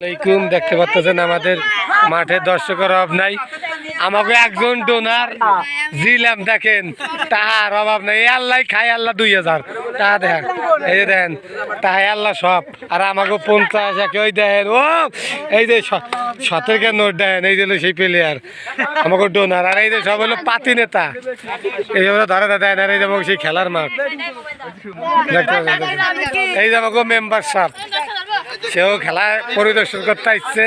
আলাইকুম, দেখতে পাচ্ছেন আমাদের মাঠে দর্শকের অভাব নাই। আমাকে একজন ডোনার জিলাম দেখেন, তাহার অভাব নাই। আল্লাহ খাই আল্লাহ দুই হাজার। তা দেখেন, এই যে দেখেন, তাহাই আল্লাহ সব। আর আমাকে পঞ্চাশ, একে ওই দেখেন, ও, এই যে সতেরোকে নোট দেখেন, এই যে সেই প্লেয়ার আমাকে ডোনার আর এই যে সব হলো পাতি নেতা। এই যে ধরে দেন, আর এই যে সেই খেলার মাঠ। এই যে আমাকে মেম্বার সাহেব সেও খেলা পরিদর্শন করতে আসছে।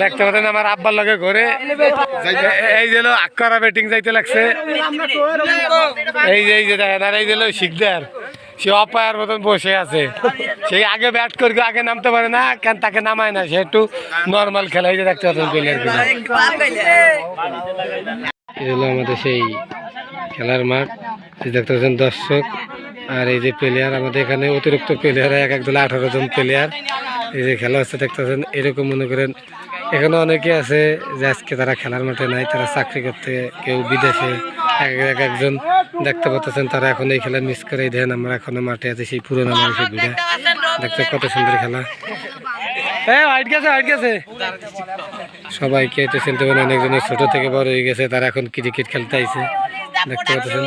দেখতে পাচ্ছেন আমার আব্বার লগে ঘরে। এই যে আক্কারা ব্যাটিং যাইতে লাগছে। এই যে এই যে দেখেন, আর এই যে শিকদার। সে অপায়ার মতন বসে আছে। সেই আগে ব্যাট করে আগে নামতে পারে না, কেন তাকে নামায় না। সে একটু নর্মাল খেলা, এই যে দেখতে পাচ্ছেন প্লেয়ারগুলো। এই আমাদের সেই খেলার মাঠ। দেখতে পাচ্ছেন দর্শক, আর এই যে প্লেয়ার আমাদের এখানে অতিরিক্ত প্লেয়ার এক এক দলে আঠারো জন প্লেয়ার এই যে খেলা হচ্ছে দেখতে এরকম মনে করেন, এখানে অনেকে আছে যে আজকে তারা খেলার মাঠে নাই, তারা চাকরি করতে কেউ বিদেশে, এক এক একজন দেখতে পাচ্ছেন, তারা এখন এই খেলা মিস করে দেন, আমরা এখনও মাঠে আছে, সেই পুরোনো মানুষের ভিড়ে। দেখতে কত সুন্দর খেলা। সবাইকে চিনতে অনেকজনের ছোট থেকে বড় হয়ে গেছে, তারা এখন ক্রিকেট খেলতে আইছে। দেখতে পাচ্ছেন।